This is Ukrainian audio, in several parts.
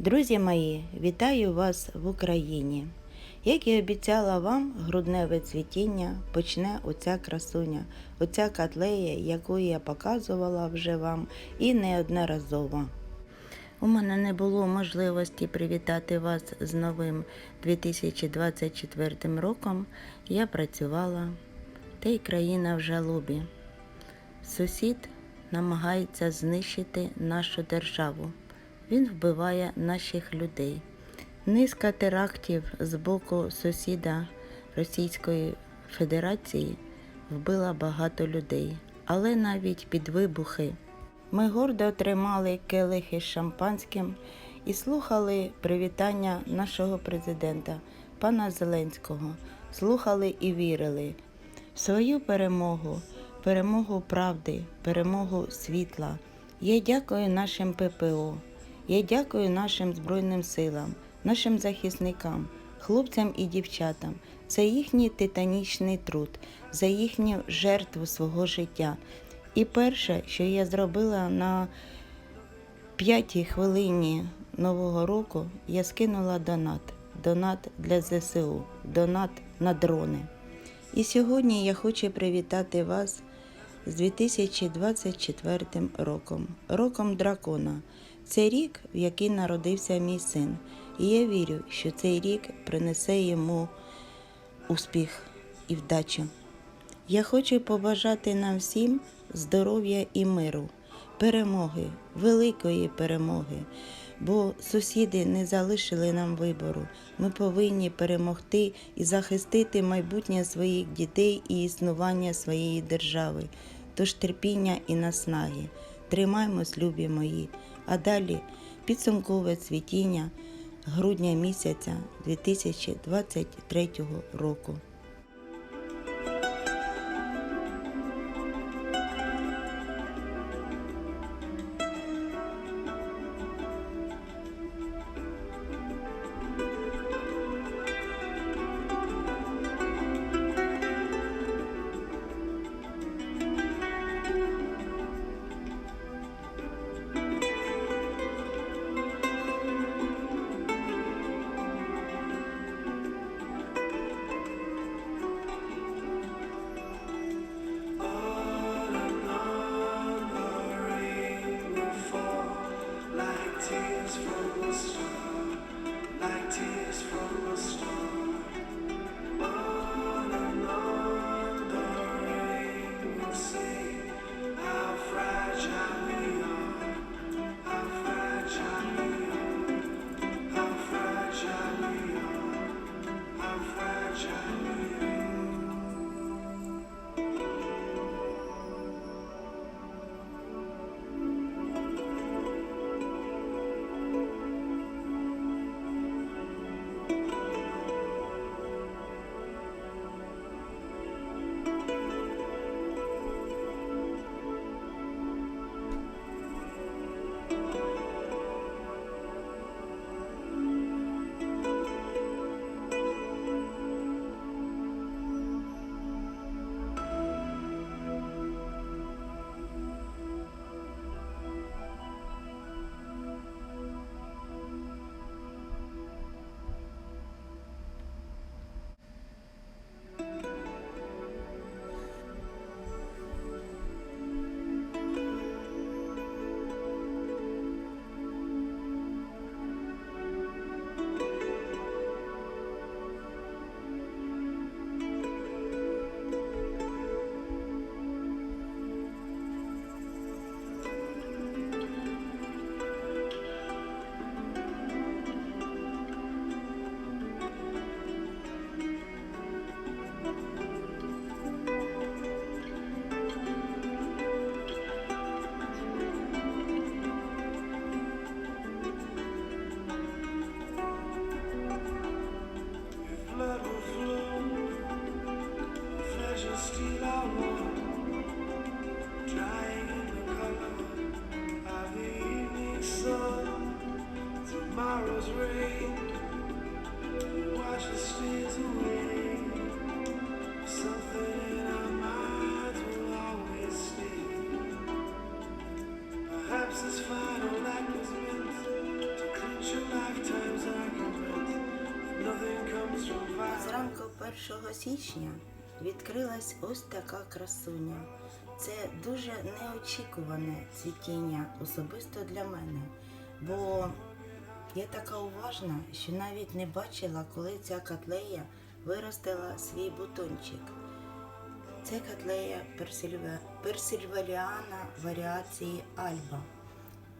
Друзі мої, вітаю вас в Україні. Як і обіцяла вам, грудневе цвітіння почне оця красуня, оця котлея, яку я показувала вже вам і неодноразово. У мене не було можливості привітати вас з новим 2024 роком. Я працювала, та й країна в жалобі. Сусід намагається знищити нашу державу. Він вбиває наших людей. Низка терактів з боку сусіда Російської Федерації вбила багато людей, але навіть під вибухи. Ми гордо тримали келихи з шампанським і слухали привітання нашого президента, пана Зеленського. Слухали і вірили в свою перемогу, перемогу правди, перемогу світла. Я дякую нашим ППО. Я дякую нашим Збройним силам, нашим захисникам, хлопцям і дівчатам за їхній титанічний труд, за їхню жертву свого життя. І перше, що я зробила на п'ятій хвилині Нового року, я скинула донат. Донат для ЗСУ, донат на дрони. І сьогодні я хочу привітати вас з 2024 роком, роком дракона. Це рік, в який народився мій син. І я вірю, що цей рік принесе йому успіх і вдачу. Я хочу побажати нам всім здоров'я і миру, перемоги, великої перемоги, бо сусіди не залишили нам вибору. Ми повинні перемогти і захистити майбутнє своїх дітей і існування своєї держави. Тож терпіння і наснаги. Тримаймось, любі мої. А далі підсумкове цвітіння грудня місяця 2023 року. podcast. 1 січня відкрилась ось така красуня. Це дуже неочікуване цвітіння особисто для мене, бо я така уважна, що навіть не бачила, коли ця котлея виростила свій бутончик. Це котлея персильва... варіації Альба.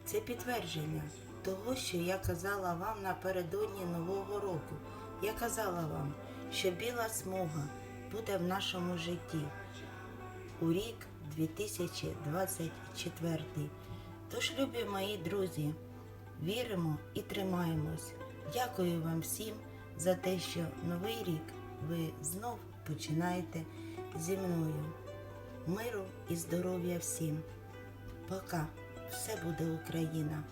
Це підтвердження того, що я казала вам напередодні Нового року. Я казала вам, що біла смуга буде в нашому житті у рік 2024. Тож, любі мої друзі, віримо і тримаємось. Дякую вам всім за те, що новий рік ви знов починаєте зі мною. Миру і здоров'я всім. Пока. Все буде Україна.